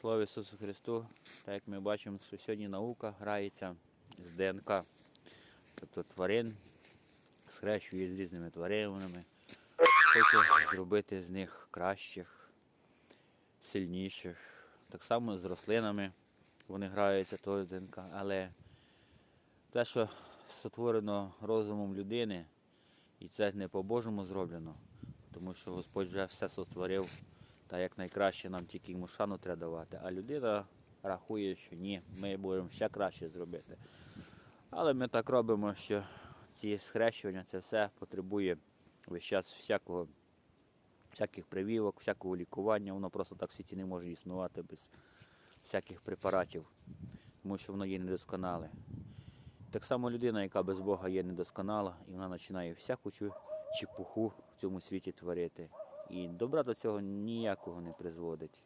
Слава Ісусу Христу! Так як ми бачимо, що сьогодні наука грається з ДНК. Тобто тварин схрещує з різними тваринами. Хоче зробити з них кращих, сильніших. Так само з рослинами вони граються теж з ДНК. Але те, що сотворено розумом людини, і це не по-божому зроблено, тому що Господь вже все сотворив та як найкраще нам тільки йому шану треба давати. А людина рахує, що ні, ми будемо ще краще зробити. Але ми так робимо, що ці схрещування, це все потребує весь час всякого, всяких прививок, всякого лікування. Воно просто так в світі не може існувати без всяких препаратів, тому що воно є недосконале. Так само людина, яка без Бога є недосконала, і вона починає всяку чепуху в цьому світі творити. І добра до цього ніякого не призводить.